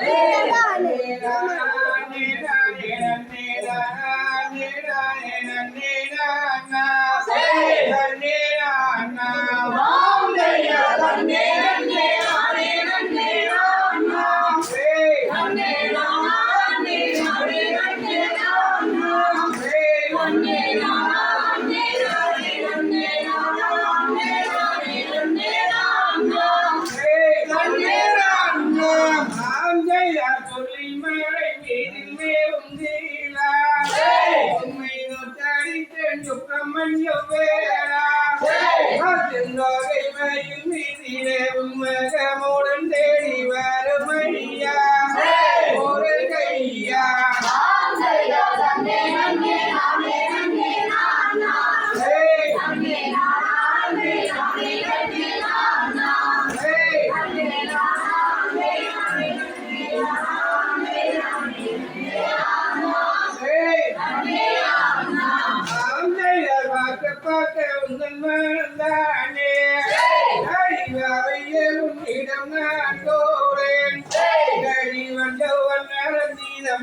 今天大雨，妈妈。bring your baby.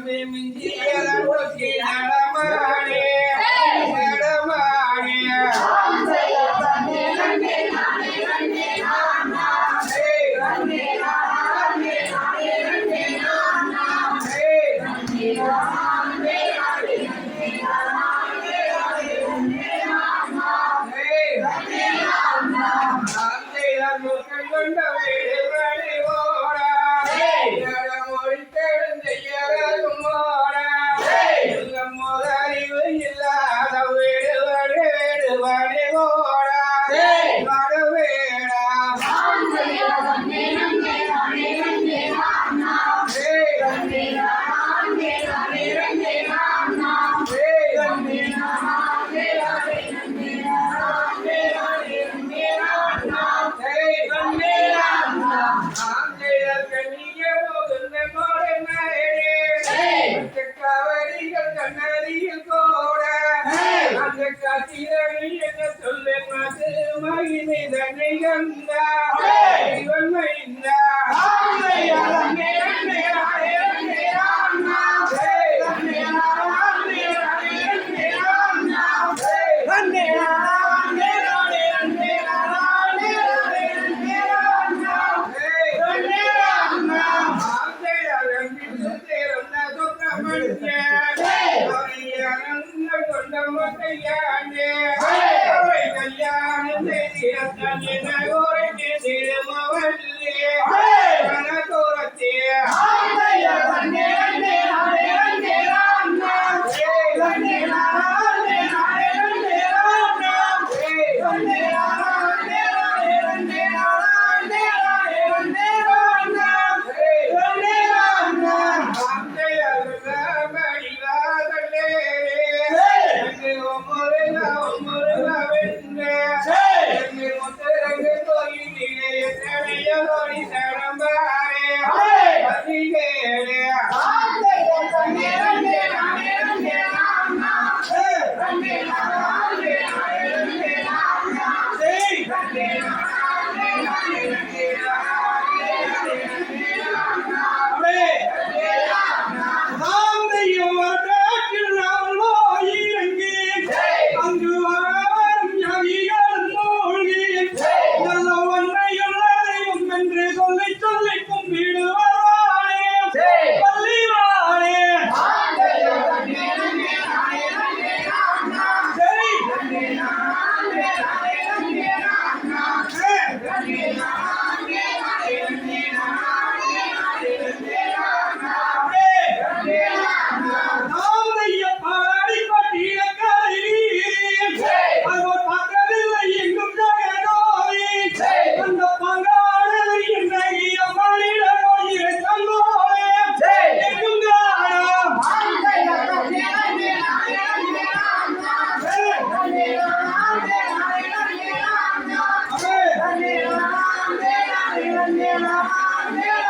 ಪ್ರೇಮಿಸಿ ನಡಮಾಡೆ காத்திரவி என்ன சொல்ல மாது மகிமை தன்னை கந்தா இவன் மைந்தா Amen.